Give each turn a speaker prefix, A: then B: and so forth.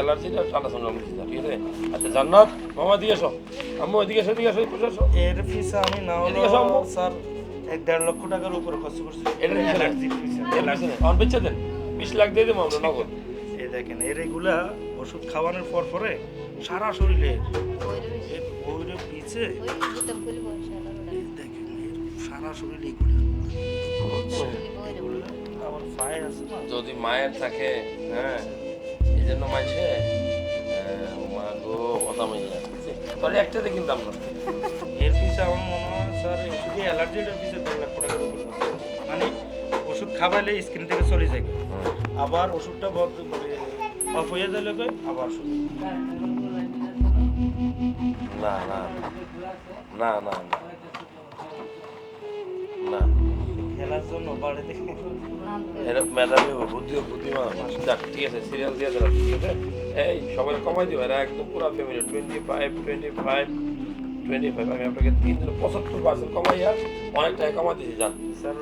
A: অ্যালার্জিটা ঠান্ডা ঠান্ডা মিশে ঠিক আছে? আচ্ছা জান্নাত মামা দিয়ে এসো। আম্মু এদিকে এসো এদিকে এসো এদিকে এসো।
B: এর ফিসে আমি না
A: সম্ভব।
B: স্যার এক দেড় লক্ষ টাকার উপরে খরচ করছি।
A: এটার পিছনে?
B: অ্যালার্জির ফিসে অ্যালার্জি
A: আমার বেচে দেন। বিশ লাখ দিয়ে দেবো আমরা নগদ।
B: এই দেখেন এর এগুলা ওষুধ খাওয়ানোর পর পরে সারা শরীরে ওইরে পিছে দেখেন সারা শরীরে এগুলো এগুলো পায়ে আছে
A: যদি মায়ের থাকে হ্যাঁ। এই জন্য মাইছে মা গো, কথা মাইয়া তাহলে একটাতে কিনতাম না।
B: এর পিছে আমার মনে হয়, স্যার শুধু অ্যালার্জিটার পিছে দেড় লাখ করছি। মানে ওষুধ খাওয়াইলে স্কিন থেকে চলে যায়। আবার ওষুধটা বন্ধ করে অফ হয়ে গেলে আবার শুরু।
A: না। না না না। না না।
B: খেলার জন্য বাড়ি থেকে
A: এটা বুদ্ধি বুদ্ধিমান। যাক ঠিক আছে সিরিয়াল দিয়ে দিলাম ঠিক আছে এই সবাই কমাই দিবে এরা একদম পুরো family twenty five twenty five twenty five আমি আপনাকে তিন পঁচাত্তর পার্সেন্ট কমাইয়া অনেক টাকা কমা দিয়েছি জান
B: স্যার